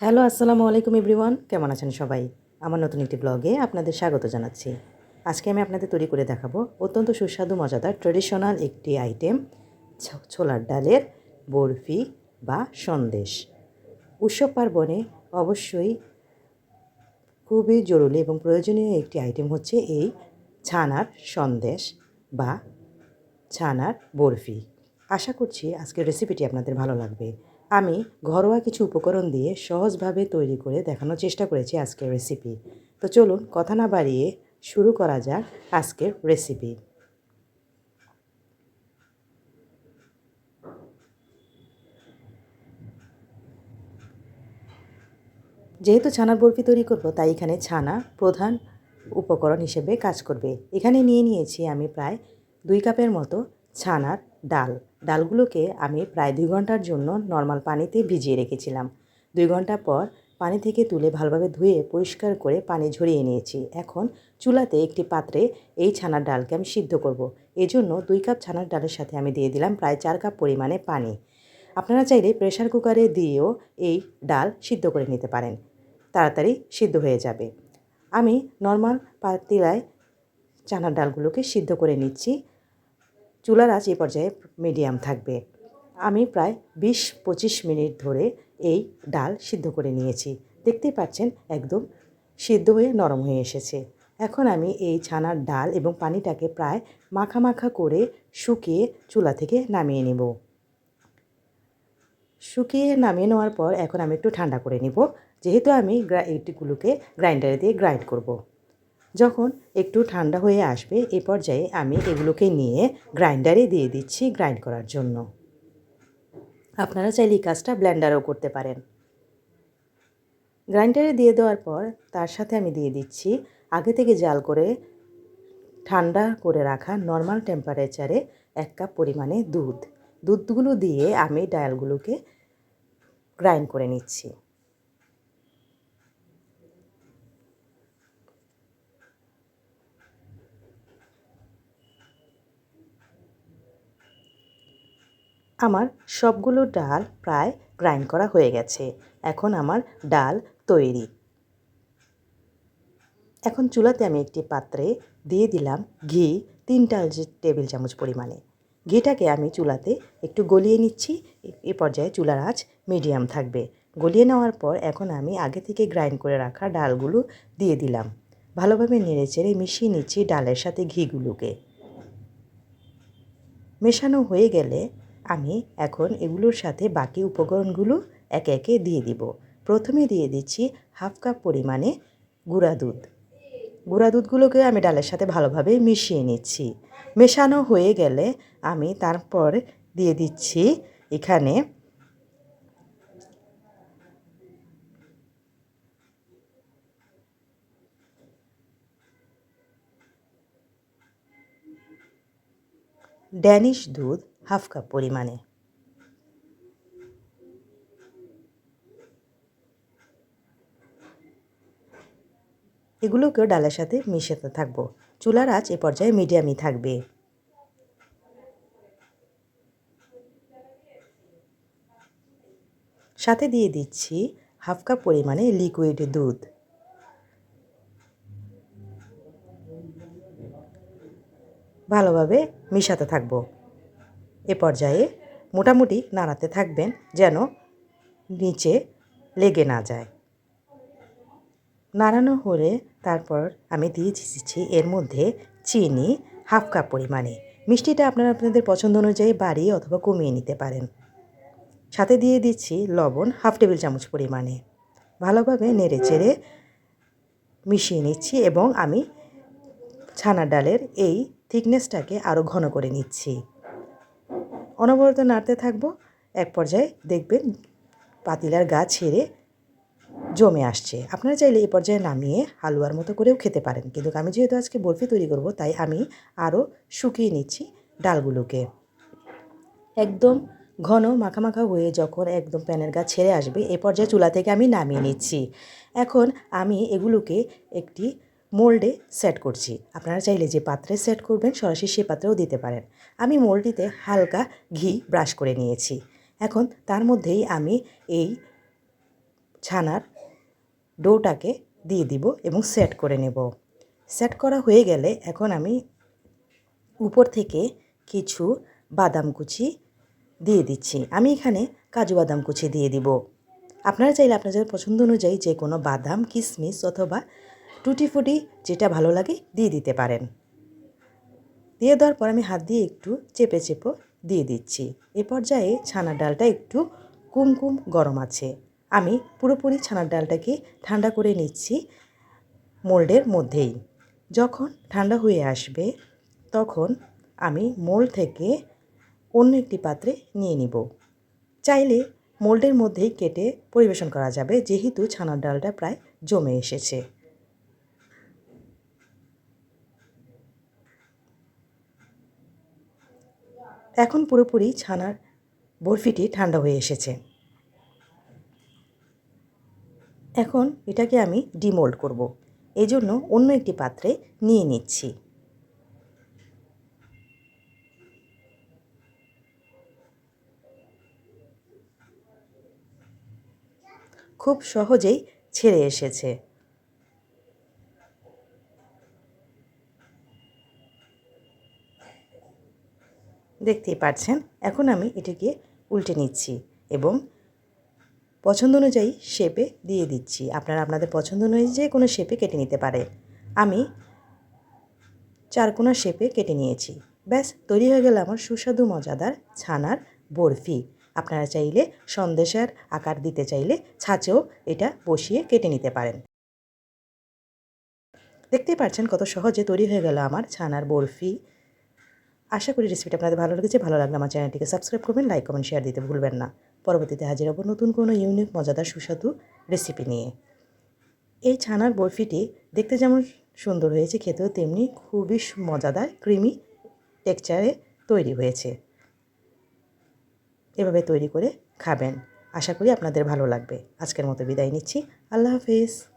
Hello, আসসালামু আলাইকুম everyone. কেমন আছেন সবাই? আমার নতুন একটি ব্লগে আপনাদের স্বাগত জানাচ্ছি। আজকে আমি আপনাদের তৈরি করে দেখাবো অত্যন্ত সুস্বাদু, মজাদার ট্রেডিশনাল একটি আইটেম ছোলার ডালের বরফি বা সন্দেশ। উৎসব পার্বণে অবশ্যই খুবই জরুরি এবং প্রয়োজনীয় একটি আইটেম হচ্ছে এই ছানার সন্দেশ বা ছানার বরফি। আশা করছি আজকের রেসিপিটি আপনাদের ভালো লাগবে। আমি ঘরোয়া কিছু উপকরণ দিয়ে সহজভাবে তৈরি করে দেখানোর চেষ্টা করেছি আজকের রেসিপি তো চলুন কথা না বাড়িয়ে শুরু করা যাক আজকের রেসিপি যেহেতু ছানার বরফি তৈরি করব, তাই এখানে ছানা প্রধান উপকরণ হিসেবে কাজ করবে। এখানে নিয়ে নিয়েছি আমি প্রায় দুই কাপের মতো ছানার ডাল। ডালগুলোকে আমি প্রায় দুই ঘণ্টার জন্য নর্মাল পানিতে ভিজিয়ে রেখেছিলাম। দুই ঘণ্টা পর পানি থেকে তুলে ভালোভাবে ধুয়ে পরিষ্কার করে পানি ঝরিয়ে নিয়েছি। এখন চুলাতে একটি পাত্রে এই ছানার ডালকে আমি সিদ্ধ করব। জন্য দুই কাপ ছানার ডালের সাথে আমি দিয়ে দিলাম প্রায় চার কাপ পরিমাণে পানি। আপনারা চাইলে প্রেশার কুকারে দিয়েও এই ডাল সিদ্ধ করে নিতে পারেন। তাড়াতাড়ি সিদ্ধ হয়ে যাবে। আমি নর্মাল পাতিলায় চানার ডালগুলোকে সিদ্ধ করে নিচ্ছি। চুলার আঁচ এই পর্যায়ে মিডিয়াম থাকবে। আমি প্রায় বিশ পঁচিশ মিনিট ধরে এই ডাল সিদ্ধ করে নিয়েছি। দেখতেই পাচ্ছেন একদম সিদ্ধ হয়ে নরম হয়ে এসেছে। এখন আমি এই ছানার ডাল এবং পানিটাকে প্রায় মাখা মাখা করে শুকিয়ে চুলা থেকে নামিয়ে নেব। শুকিয়ে নামিয়ে নেওয়ার পর এখন আমি একটু ঠান্ডা করে নিব। যেহেতু আমি গ্রা এইটিগুলোকে গ্রাইন্ডারে দিয়ে গ্রাইন্ড করব। যখন একটু ঠান্ডা হয়ে আসবে, এ পর্যায়ে আমি এগুলোকে নিয়ে গ্রাইন্ডারে দিয়ে দিচ্ছি গ্রাইন্ড করার জন্য। আপনারা চাইলে এই কাজটা ব্লেন্ডারও করতে পারেন। গ্রাইন্ডারে দিয়ে দেওয়ার পর তার সাথে আমি দিয়ে দিচ্ছি আগে থেকে জাল করে ঠান্ডা করে রাখা নর্মাল টেম্পারেচারে এক কাপ পরিমাণে দুধ। দুধগুলো দিয়ে আমি ডায়ালগুলোকে গ্রাইন্ড করে নিচ্ছি। আমার সবগুলো ডাল প্রায় গ্রাইন্ড করা হয়ে গেছে। এখন আমার ডাল তৈরি। এখন চুলাতে আমি একটি পাত্রে দিয়ে দিলাম ঘি, তিন টেবিল চামচ পরিমাণে। ঘিটাকে আমি চুলাতে একটু গলিয়ে নিচ্ছি। এ পর্যায়ে চুলার আঁচ মিডিয়াম থাকবে। গলিয়ে নেওয়ার পর এখন আমি আগে থেকে গ্রাইন্ড করে রাখা ডালগুলো দিয়ে দিলাম। ভালোভাবে নেড়ে চেড়ে মিশিয়ে নিচ্ছি ডালের সাথে ঘিগুলোকে। মেশানো হয়ে গেলে আমি এখন এগুলোর সাথে বাকি উপকরণগুলো একে একে দিয়ে দিব। প্রথমে দিয়ে দিচ্ছি হাফ কাপ পরিমাণে গুঁড়া দুধ। গুঁড়া দুধগুলোকে আমি ডালের সাথে ভালোভাবে মিশিয়ে নিচ্ছি। মেশানো হয়ে গেলে আমি তারপর দিয়ে দিচ্ছি এখানে ড্যানিশ দুধ হাফ কাপ পরিমাণে। এগুলোকেও ডালের সাথে মিশাতে থাকব। চুলার আঁচ এ পর্যায়ে মিডিয়ামই থাকবে। সাথে দিয়ে দিচ্ছি হাফ কাপ পরিমাণে লিকুইড দুধ। ভালোভাবে মিশাতে থাকব। এ পর্যায়ে মোটামুটি নাড়াতে থাকবেন যেন নিচে লেগে না যায়। নাড়ানো হলে তারপর আমি দিয়ে দিচ্ছি এর মধ্যে চিনি, হাফ কাপ পরিমাণে। মিষ্টিটা আপনারা আপনাদের পছন্দ অনুযায়ী বাড়িয়ে অথবা কমিয়ে নিতে পারেন। সাথে দিয়ে দিচ্ছি লবণ, হাফ টেবিল চামচ পরিমাণে। ভালোভাবে নেড়ে চেড়ে মিশিয়ে নিচ্ছি এবং আমি ছানা ডালের এই থিকনেসটাকে আরও ঘন করে নিচ্ছি। অনবরত নাড়তে থাকব। এক পর্যায়ে দেখবেন পাতিলার গা ছেড়ে জমে আসছে। আপনারা চাইলে এই পর্যায়ে নামিয়ে হালুয়ার মতো করেও খেতে পারেন। কিন্তু আমি যেহেতু আজকে বরফি তৈরি করব, তাই আমি আরও শুকিয়ে নিচ্ছি ডালগুলোকে। একদম ঘন মাখা মাখা হয়ে যখন একদম প্যানের গা ছেড়ে আসবে, এ পর্যায়ে চুলা থেকে আমি নামিয়ে নিচ্ছি। এখন আমি এগুলোকে একটি মোল্ডে সেট করছি। আপনারা চাইলে যে পাত্রে সেট করবেন, সরাসরি সে পাত্রেও দিতে পারেন। আমি মোল্ডটিতে হালকা ঘি ব্রাশ করে নিয়েছি। এখন তার মধ্যেই আমি এই ছানার ডোটাকে দিয়ে দিব এবং সেট করে নেব। সেট করা হয়ে গেলে এখন আমি উপর থেকে কিছু বাদাম কুচি দিয়ে দিচ্ছি। আমি এখানে কাজু বাদাম কুচি দিয়ে দিব। আপনারা চাইলে আপনাদের পছন্দ অনুযায়ী যে কোনো বাদাম, কিশমিশ অথবা টুটি ফুটি যেটা ভালো লাগে দিয়ে দিতে পারেন। দিয়ে দেওয়ার পর আমি হাত দিয়ে একটু চেপে চেপে দিয়ে দিচ্ছি। এ পর্যায়ে ছানার ডালটা একটু কুমকুম গরম আছে। আমি পুরোপুরি ছানার ডালটাকে ঠান্ডা করে নিচ্ছি মোল্ডের মধ্যেই। যখন ঠান্ডা হয়ে আসবে, তখন আমি মোল্ড থেকে অন্য একটি পাত্রে নিয়ে নিব। চাইলে মোল্ডের মধ্যেই কেটে পরিবেশন করা যাবে, যেহেতু ছানার ডালটা প্রায় জমে এসেছে। এখন পুরোপুরি ছানার বরফিটি ঠান্ডা হয়ে এসেছে। এখন এটাকে আমি ডিমোল্ড করব। এই জন্য অন্য একটি পাত্রে নিয়ে নিচ্ছি। খুব সহজেই ছেড়ে এসেছে। দেখতেই পাচ্ছেন এখন আমি এটাকে উল্টে নিচ্ছি এবং পছন্দ অনুযায়ী শেপে দিয়ে দিচ্ছি। আপনারা, আপনাদের পছন্দ অনুযায়ী কোনো শেপে কেটে নিতে পারে। আমি চারকোনা শেপে কেটে নিয়েছি। ব্যাস, তৈরি হয়ে গেল আমার সুস্বাদু, মজাদার ছানার বরফি। আপনারা চাইলে সন্দেশের আকার দিতে চাইলে ছাঁচেও এটা বসিয়ে কেটে নিতে পারেন। দেখতেই পাচ্ছেন কত সহজে তৈরি হয়ে গেল আমার ছানার বরফি। আশা করি রেসিপিটা আপনাদের ভালো লেগেছে, ভালো লাগলে আমার চ্যানেলটিকে সাবস্ক্রাইব করবেন লাইক কমেন্ট শেয়ার দিতে ভুলবেন না। পরবর্তীতে হাজির হব নতুন কোনো ইউনিক মজাদার, সুস্বাদু রেসিপি নিয়ে। এই ছানার বরফিটি দেখতে যেমন সুন্দর হয়েছে, খেতেও তেমনি খুবই মজাদার ক্রিমি টেক্সচারে তৈরি হয়েছে। এভাবে তৈরি করে খাবেন। আশা করি আপনাদের ভালো লাগবে। আজকের মতো বিদায় নিচ্ছি। আল্লাহ হাফিজ।